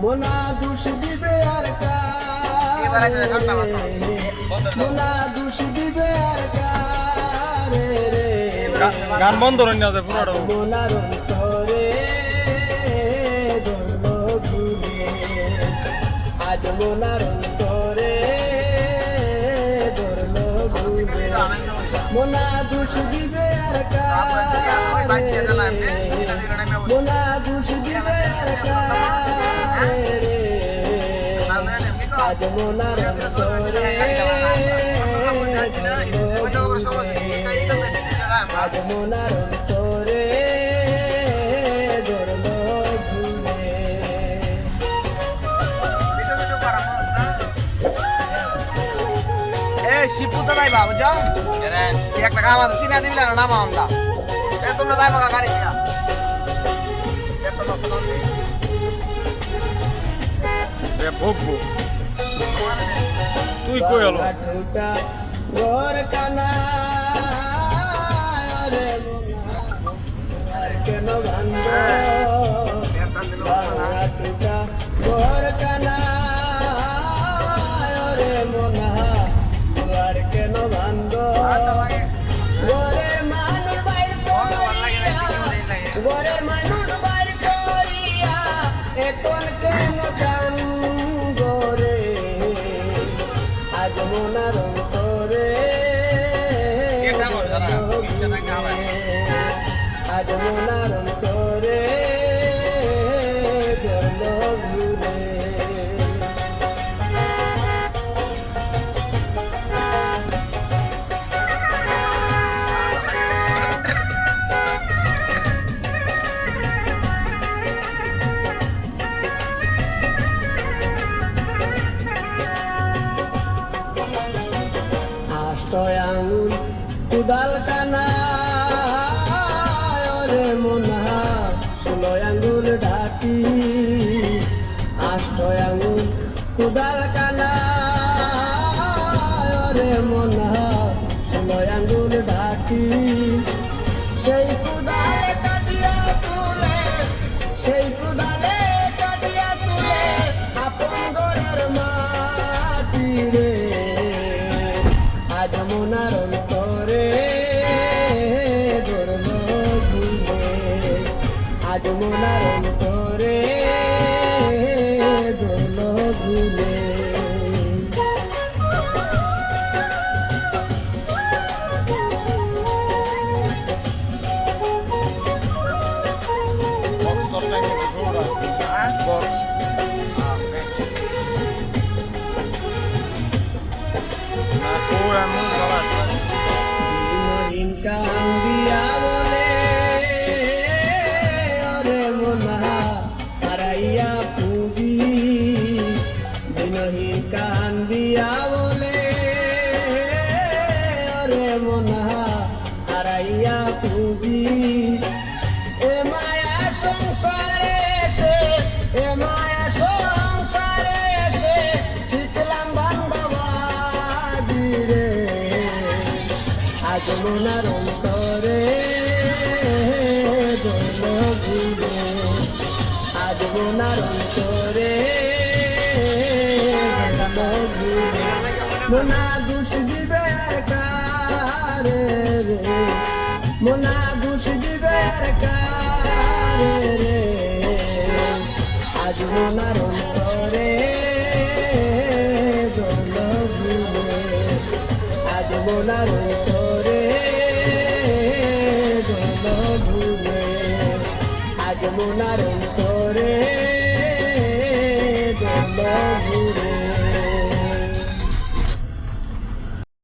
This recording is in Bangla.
মোনা দুষ দিবে আর মাথা। মোনা দুষ দিবে গান বন্ধ করেন না যে পুরোটা। আজ মোনার ধরলো ঘুরে মোনা দুষ দিবে আর মোনা দুষ দিবে আর কারে আজ মোনার আজ মোনার অন্তরে ধরলো এ শিবপুর তো বুঝছ? একটা কাম আছে চিনা দিলে না নামা আমরা। এ তোমরা যাইবা কা গাড়ি দিয়া। তুই কই হলো আজ মনার অন্তরে আজ মনার অন্তরে আঙুল আষ্টয় আঙুল কুদাল কানা রে মনা ষোলয় আঙুল ঢাকি সেই কুদালে কাটিয়া তুলে, সেই কুদালে কাটিয়া তুলে আপন ঘরের মাটি রে। আজ মোনার অন্তরে আজ এ মায়া সংসারে এসে, এ মায়া সংসারে এসে শিখলাম রে আজ মনার আজ মনার অন্তরে ঘুরে মোনা খুশিদের কারে আজ মনার অন্তরে দোল ভুলে আজ মনার অন্তরে দোল ভুলে আজ মনার অন্তরে দোল ভুলে